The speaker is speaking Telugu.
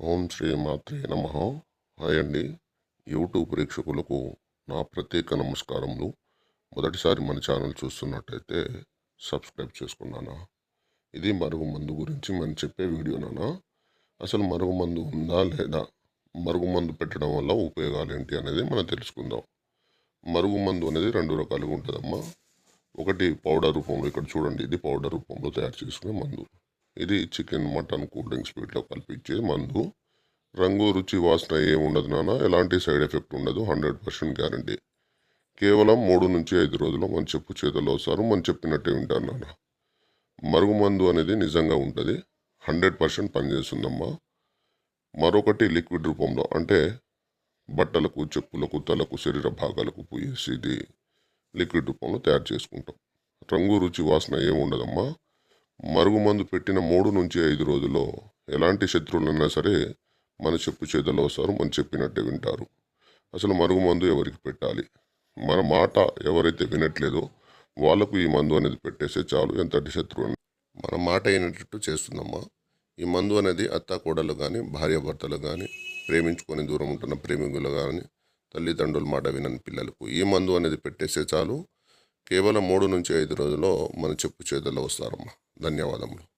ఓం శ్రీ మాత్రే నమ. హాయ్ అండి. యూట్యూబ్ ప్రేక్షకులకు నా ప్రత్యేక నమస్కారములు. మొదటిసారి మన ఛానల్ చూస్తున్నట్టయితే సబ్స్క్రైబ్ చేసుకున్నానా? ఇది మరుగు మందు గురించి మనం చెప్పే వీడియో నానా. అసలు మరుగు మందు ఉందా లేదా? మరుగు మందు పెట్టడం వల్ల ఉపయోగాలు ఏంటి అనేది మనం తెలుసుకుందాం. మరుగు మందు అనేది రెండు రకాలుగా ఉంటుందమ్మా. ఒకటి పౌడర్ రూపంలో ఇక్కడ చూడండి ఇది పౌడర్ రూపంలో తయారు చేసుకునే మందు. ఇది చికెన్ మటన్ కూల్ డ్రింక్స్ వీటిలో కల్పించే మందు. రంగు రుచి వాసన ఏముండదు ఉండదు నాన్న. ఎలాంటి సైడ్ ఎఫెక్ట్ ఉండదు. Hundred percent guarantee. కేవలం మూడు నుంచి ఐదు రోజుల్లో మన చెప్పు చేతుల్లో వస్తారు. మనం చెప్పినట్టే వింటారు నాన్న. మరుగుమందు అనేది నిజంగా ఉంటుంది. హండ్రెడ్ పర్సెంట్ పనిచేస్తుందమ్మా. మరొకటి లిక్విడ్ రూపంలో అంటే బట్టలకు చెప్పులకు తలకు శరీర భాగాలకు పూయేసి ఇది లిక్విడ్ రూపంలో తయారు చేసుకుంటాం. రంగు రుచి వాసన ఏముండదమ్మా. మరుగుమందు పెట్టిన మూడు నుంచి ఐదు రోజుల్లో ఎలాంటి శత్రువులైనా సరే మన చెప్పు చేతుల్లో వస్తారు మనం చెప్పినట్టే వింటారు. అసలు మరుగుమందు ఎవరికి పెట్టాలి? మన మాట ఎవరైతే వినట్లేదో వాళ్ళకు ఈ మందు అనేది పెట్టేస్తే చాలు. ఎంతటి శత్రువు? అని. మన మాట అయినట్టు చేస్తుందమ్మా. ఈ మందు అనేది అత్త కోడలు కానీ భార్యాభర్తలు కానీ ప్రేమించుకొని దూరం ఉంటున్న ప్రేమికులు కానీ తల్లిదండ్రుల మాట వినని పిల్లలకు ఈ మందు అనేది పెట్టేస్తే చాలు. కేవలం మూడు నుంచి ఐదు రోజుల్లో మన చెప్పు చేతుల్లో వస్తారమ్మా. ధన్యవాదములు.